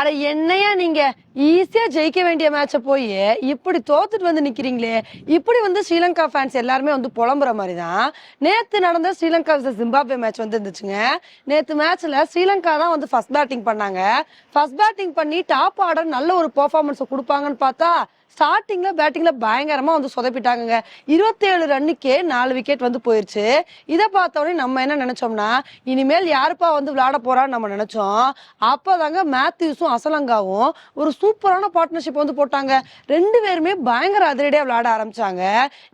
அட என்னையா நீங்க ஈஸியா ஜெயிக்க வேண்டிய மேட்ச போய் இப்படி தோத்துட்டு வந்து நிக்கிறீங்களே இப்படி வந்து ஸ்ரீலங்கா ஃபேன்ஸ் எல்லாருமே வந்து புலம்புற மாதிரி தான் நேத்து நடந்த ஸ்ரீலங்கா vs ஜிம்பாப்வே மேட்ச் வந்து இருந்துச்சுங்க நேத்து மேட்ச்ல ஸ்ரீலங்கா தான் வந்து ஃபர்ஸ்ட் பேட்டிங் பண்ணாங்க. ஃபர்ஸ்ட் பேட்டிங் பண்ணி டாப் ஆர்டர் நல்ல ஒரு பெர்ஃபார்மன்ஸ் கொடுப்பாங்கன்னு பார்த்தா ஸ்டார்டிங்ல பேட்டிங்ல பயங்கரமா வந்து சொதப்பிட்டாங்க இருபத்தேழு ரன்னுக்கே நாலு விக்கெட் வந்து போயிருச்சு. இதை பார்த்த நம்ம என்ன நினைச்சோம்னா இனிமேல் யாருப்பா வந்து விளையாட போறான்னு நம்ம நினைச்சோம். அப்போதாங்க மேத்யூஸும் அசலங்காவும் ஒரு சூப்பரான பார்ட்னர்ஷிப் வந்து போட்டாங்க. ரெண்டு பேருமே பயங்கர அதிரடியாக விளையாட ஆரம்பிச்சாங்க.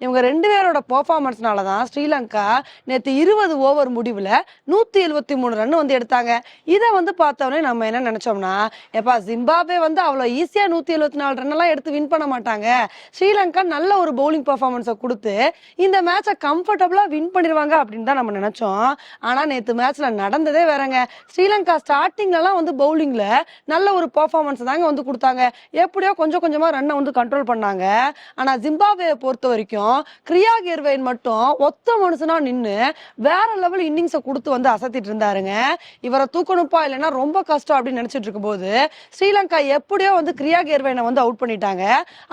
இவங்க ரெண்டு பேரோட பர்ஃபார்மன்ஸ்னால தான் ஸ்ரீலங்கா நேற்று இருபது ஓவர் முடிவில் நூற்றி எழுபத்தி மூணு ரன் வந்து எடுத்தாங்க. இதை வந்து பார்த்தோன்னே நம்ம என்ன நினச்சோம்னா எப்பா ஜிம்பாப்வே வந்து அவ்வளோ ஈஸியாக நூற்றி எழுபத்தி நாலு ரன் எல்லாம் எடுத்து வின் பண்ண மாட்டாங்க. ஸ்ரீலங்கா நல்ல ஒரு பவுலிங் பர்ஃபார்மன்ஸை கொடுத்து இந்த மேட்சை கம்ஃபர்டபுளாக வின் பண்ணிடுவாங்க அப்படின்னு தான் நம்ம நினச்சோம். ஆனால் நேற்று மேட்ச்சில் நடந்ததே வேறங்க. ஸ்ரீலங்கா ஸ்டார்டிங்லலாம் வந்து பவுலிங்கில் நல்ல ஒரு பர்ஃபார்மன்ஸ் தாங்க வந்து கொடுத்தாங்க. எப்படியோ கொஞ்சம் கொஞ்சமாக ரன்னை வந்து கண்ட்ரோல் பண்ணாங்க. ஆனால் ஜிம்பாப்வே பொறுத்த வரைக்கும் கிரியா கெர்வைன் மட்டும் ஒத்த மனுஷனாக நின்று வேற லெவல் இன்னிங்ஸை கொடுத்து வந்து அசத்திட்டு இருந்தாருங்க. இவரை தூக்கணுப்பா இல்லைன்னா ரொம்ப கஷ்டம் அப்படின்னு நினச்சிட்டு இருக்கும்போது ஸ்ரீலங்கா எப்படியோ வந்து கிரியா கெர்வைனை வந்து அவுட் பண்ணிட்டாங்க.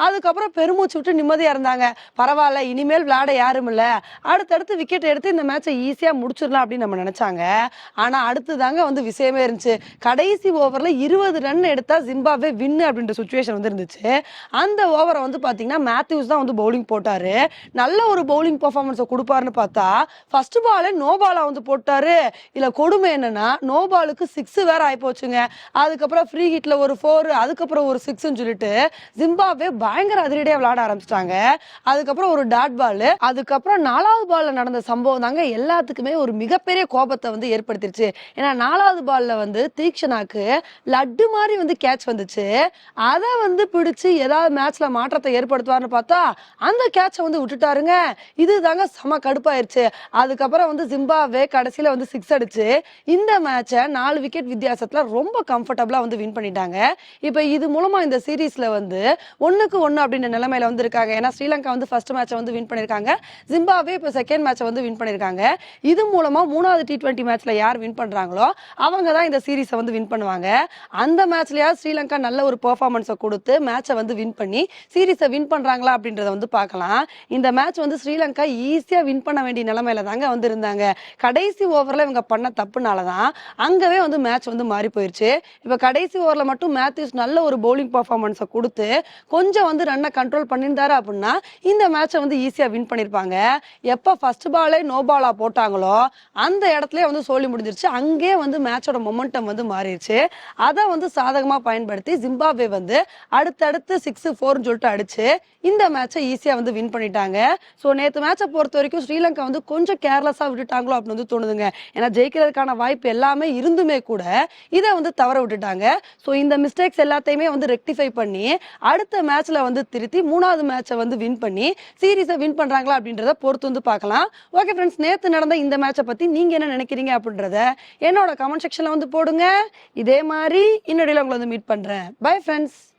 அதுக்கப்புறம் பெருமூச்சு விட்டு நிம்மதியாக இருந்தாங்க. பரவாயில்ல இனிமேல் விளையாட யாரும் இல்லை. அடுத்தடுத்து விக்கெட் எடுத்து இந்த மேட்சை ஈஸியாக முடிச்சிடலாம் அப்படின்னு நம்ம நினச்சாங்க. ஆனால் அடுத்து தாங்க வந்து விஷயமே இருந்துச்சு. கடைசி ஓவரில் இருபது ரன் எடுத்தா ஜிம்பாப்வே வின்னு அப்படின்ற சுச்சுவேஷன் வந்து இருந்துச்சு அந்த ஓவரை வந்து பார்த்தீங்கன்னா மேத்யூஸ் தான் வந்து பவுலிங் போட்டார். நல்ல ஒரு பவுலிங் பர்ஃபார்மன்ஸை கொடுப்பாருன்னு பார்த்தா ஃபர்ஸ்ட் பாலே நோ பாலாக வந்து போட்டார். இதில் கொடுமை என்னன்னா நோ பாலுக்கு சிக்ஸ் வேற ஆயி போச்சுங்க. அதுக்கப்புறம் ஃப்ரீ ஹிட்டில் ஒரு ஃபோர் அதுக்கப்புறம் ஒரு சிக்ஸ்ன்னு சொல்லிட்டு ஜிம்பாப்வே பயங்கர அதிரடியாக விளாட ஆரம்பிச்சிட்டாங்க. அதுக்கப்புறம் ஒரு டாட் பால் அதுக்கப்புறம் நாலாவது பாலில் நடந்த சம்பவம் தாங்க எல்லாத்துக்குமே ஒரு மிகப்பெரிய கோபத்தை வந்து ஏற்படுத்திருச்சு. ஏன்னா நாலாவது பாலில் வந்து தீக்ஷனாக்கு லட்டு மாதிரி வந்து கேட்ச் வந்துச்சு. அதை வந்து பிடிச்சு ஏதாவது மேட்ச்ல மாற்றத்தை ஏற்படுத்துவார்னு பார்த்தா அந்த கேட்சை வந்து விட்டுட்டாருங்க. இது தாங்க செம கடுப்பாயிருச்சு. அதுக்கப்புறம் வந்து ஜிம்பாப்வே கடைசியில வந்து சிக்ஸ் அடிச்சு இந்த மேட்சை நாலு விக்கெட் வித்தியாசத்துல ரொம்ப கம்ஃபர்டபுளா வந்து வின் பண்ணிட்டாங்க. இப்போ இது மூலமா இந்த சீரீஸ்ல வந்து ஒண்ணுக்கு ஒன்னு அப்படின்ற நிலைமையில வந்து இருக்காங்க ஏன்னா ஸ்ரீலங்கா வந்து ஃபர்ஸ்ட் மேட்சை வந்து வின் பண்ணிருக்காங்க. ஜிம்பாப்வே இப்போ செகண்ட் மேட்சை வந்து வின் பண்ணிருக்காங்க. இது மூலமா மூணாவது டி டுவெண்ட்டி மேட்ச்ல யார் வின் பண்றாங்களோ அவங்க தான் இந்த சீரீஸை வந்து வின் பண்ணுவாங்க. அந்த மேட்ச்லயாவது ஸ்ரீலங்கா நல்ல ஒரு பெர்ஃபார்மன்ஸை கொடுத்து மேட்சை வந்து வின் பண்ணி சீரீஸை வின் பண்றாங்களா அப்படின்றத வந்து பார்க்கலாம். இந்த மேட்ச் வந்து ஸ்ரீலங்கா ஈஸியா வின் பண்ண வேண்டிய நிலைமையில தாங்க வந்து இருந்தாங்க கடைசி ஓவர்ல இவங்க பண்ண தப்புனால தான் அங்கவே வந்து மேட்ச் வந்து மாறி போயிருச்சு. இப்போ கடைசி ஓவர்ல மட்டும் மேத்யூஸ் நல்ல ஒரு பவுலிங் பர்ஃபார்மன்ஸை கொடுத்து கொஞ்சம் வந்து ரன்னை கண்ட்ரோல் பண்ணியிருந்தாரு அப்படின்னா இந்த மேட்சை வந்து ஈஸியா வின் பண்ணிருப்பாங்க எப்போ ஃபர்ஸ்ட் பாலே நோ பாலாக போட்டாங்களோ அந்த இடத்துல வந்து சோழி முடிஞ்சிருச்சு. அங்கேயே வந்து மேட்சோட மொமெண்டம் வந்து மாறிடுச்சு. அதை வந்து சாதகமா பயன்படுத்தி ஜிம்பாப்வே வந்து அடுத்தடுத்து சிக்ஸ் ஃபோர்னு சொல்லிட்டு அடிச்சு இந்த மேட்சை ஈஸியா வந்து வின் பண்ணிட்டாங்க. ஸோ நேற்று மேட்சை பொறுத்த வரைக்கும் ஸ்ரீலங்கா வந்து கொஞ்சம் கேர்லெஸ்ஸாக விட்டுட்டாங்களோ அப்படின்னு வந்து தோணுதுங்க. ஏன்னா ஜெயிக்கிறதுக்கான வாய்ப்பு எல்லாமே இருந்துமே கூட இதை வந்து தவற விட்டுட்டாங்க. ஸோ இந்த மிஸ்டேக்ஸ் எல்லாத்தையுமே வந்து ரெக்டிஃபை பண்ணி அடுத்த மேட்ச்ல வந்து திருத்தி மூணாவது மேட்சை வந்து வின் பண்ணி சீரீஸை வின் பண்றாங்களா அப்படின்றத பொறுத்து வந்து பார்க்கலாம். ஓகே ஃப்ரெண்ட்ஸ் நேற்று நடந்த இந்த மேட்சை பத்தி நீங்க என்ன நினைக்கிறீங்க அப்படின்றத என்னோட கமெண்ட் செக்ஷன்ல வந்து போடுங்க. இதே மாதிரி இன்னொடையில உங்களை வந்து மீட் பண்றேன். Bye friends